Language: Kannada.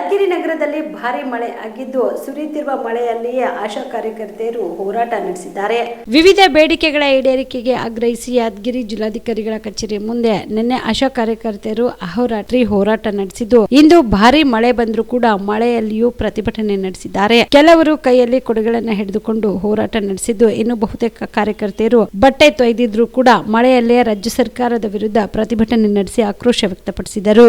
ಯಾದಗಿರಿ ನಗರದಲ್ಲಿ ಭಾರಿ ಮಳೆ ಆಗಿದ್ದು ಸುರಿಯುತ್ತಿರುವ ಮಳೆಯಲ್ಲಿಯೇ ಆಶಾ ಕಾರ್ಯಕರ್ತೆಯರು ಹೋರಾಟ ನಡೆಸಿದ್ದಾರೆ. ವಿವಿಧ ಬೇಡಿಕೆಗಳ ಈಡೇರಿಕೆಗೆ ಆಗ್ರಹಿಸಿ ಯಾದಗಿರಿ ಜಿಲ್ಲಾಧಿಕಾರಿಗಳ ಕಚೇರಿ ಮುಂದೆ ನಿನ್ನೆ ಆಶಾ ಕಾರ್ಯಕರ್ತೆಯರು ಅಹೋರಾತ್ರಿ ಹೋರಾಟ ನಡೆಸಿದ್ದು, ಇಂದು ಭಾರಿ ಮಳೆ ಬಂದರೂ ಕೂಡ ಮಳೆಯಲ್ಲಿಯೂ ಪ್ರತಿಭಟನೆ ನಡೆಸಿದ್ದಾರೆ. ಕೆಲವರು ಕೈಯಲ್ಲಿ ಕೊಡುಗಳನ್ನು ಹಿಡಿದುಕೊಂಡು ಹೋರಾಟ ನಡೆಸಿದ್ದು, ಇನ್ನು ಬಹುತೇಕ ಕಾರ್ಯಕರ್ತೆಯರು ಬಟ್ಟೆ ತೊಯ್ದಿದ್ರು ಕೂಡ ಮಳೆಯಲ್ಲೇ ರಾಜ್ಯ ಸರ್ಕಾರದ ವಿರುದ್ಧ ಪ್ರತಿಭಟನೆ ನಡೆಸಿ ಆಕ್ರೋಶ ವ್ಯಕ್ತಪಡಿಸಿದರು.